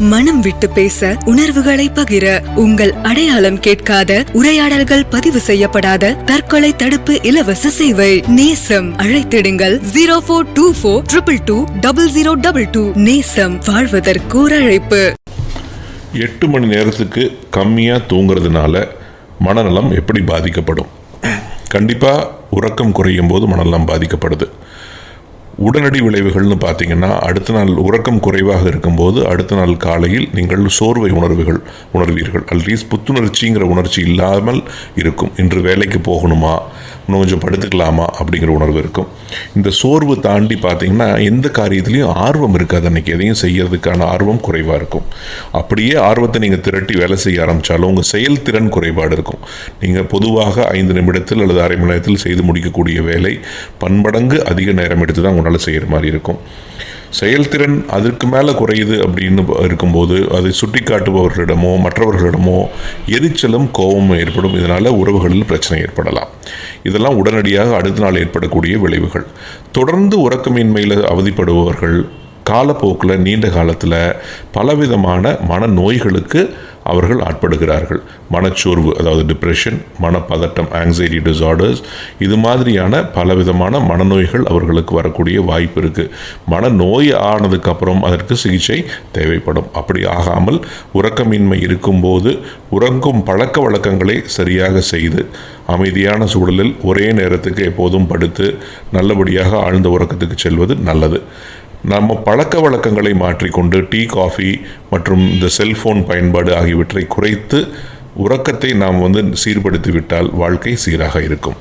மனம் விட்டு பேச உணர்வுகளை பகிர உங்கள் அடையாளம் கேட்காத உரையாடல்கள் பதிவு செய்யப்படாத தற்கொலை தடுப்பு இலவச சேவை. நேசம் அழைத்திடுங்கள். Zero four two four triple two double zero double two நேசம் வாழ்வதற்கு ஒரு அழைப்பு எட்டு மணி நேரத்துக்கு கம்மியாக தூங்குறதுனால மனநலம் எப்படி பாதிக்கப்படும்? கண்டிப்பாக உறக்கம் குறையும் போது மனநலம் பாதிக்கப்படுது. உடனடி விளைவுகள்னு பார்த்தீங்கன்னா அடுத்த நாள் உறக்கம் குறைவாக இருக்கும்போது அடுத்த நாள் காலையில் நீங்கள் சோர்வை உணர்வுகள் உணர்வீர்கள். அட்லீஸ்ட் புத்துணர்ச்சிங்கிற உணர்ச்சி இல்லாமல் இருக்கும். இன்று வேலைக்கு போகணுமா? இன்னும் கொஞ்சம் படுத்துக்கலாமா? அப்படிங்கிற உணர்வு இருக்கும். இந்த சோர்வு தாண்டி பார்த்தீங்கன்னா எந்த காரியத்துலேயும் ஆர்வம் இருக்காது அன்றைக்கி எதையும் செய்யறதுக்கான ஆர்வம் குறைவாக இருக்கும். அப்படியே ஆர்வத்தை நீங்கள் திரட்டி வேலை செய்ய ஆரம்பித்தாலும் உங்கள் செயல்திறன் குறைபாடு இருக்கும். நீங்கள் பொதுவாக ஐந்து நிமிடத்தில் அல்லது அரை மணி நேரத்தில் செய்து முடிக்கக்கூடிய வேலை பன்மடங்கு அதிக நேரம் எடுத்து தான் உங்களால் செய்கிற மாதிரி இருக்கும். செயல்திறன் அதற்கு மேலே குறையுது அப்படின்னு இருக்கும்போது அதை சுட்டி காட்டுபவர்களிடமோ மற்றவர்களிடமோ எரிச்சலும் கோபமும் ஏற்படும். இதனால் உறவுகளில் பிரச்சனை ஏற்படலாம். இதெல்லாம் உடனடியாக அடுத்த நாள் ஏற்படக்கூடிய விளைவுகள். தொடர்ந்து உறக்கமின்மையில் அவதிப்படுபவர்கள் காலப்போக்கில் நீண்ட காலத்தில் பலவிதமான மன நோய்களுக்கு அவர்கள் ஆட்படுகிறார்கள். மனச்சோர்வு அதாவது டிப்ரெஷன் மனப்பதட்டம் ஆங்ஸைட்டி டிசார்டர்ஸ் இது மாதிரியான பலவிதமான மனநோய்கள் அவர்களுக்கு வரக்கூடிய வாய்ப்பு இருக்குது மனநோய் ஆனதுக்கப்புறம் அதற்கு சிகிச்சை தேவைப்படும். அப்படி ஆகாமல் உறக்கமின்மை இருக்கும்போது உறங்கும் பழக்க வழக்கங்களை சரியாக செய்து அமைதியான சூழலில் ஒரே நேரத்துக்கு எப்போதும் படுத்து நல்லபடியாக ஆழ்ந்த உறக்கத்துக்கு செல்வது நல்லது. நம்ம பழக்க வழக்கங்களை மாற்றிக்கொண்டு டீ காஃபி மற்றும் இந்த செல்ஃபோன் பயன்பாடு ஆகியவற்றை குறைத்து உறக்கத்தை நாம் வந்து சீர்படுத்திவிட்டால் வாழ்க்கை சீராக இருக்கும்.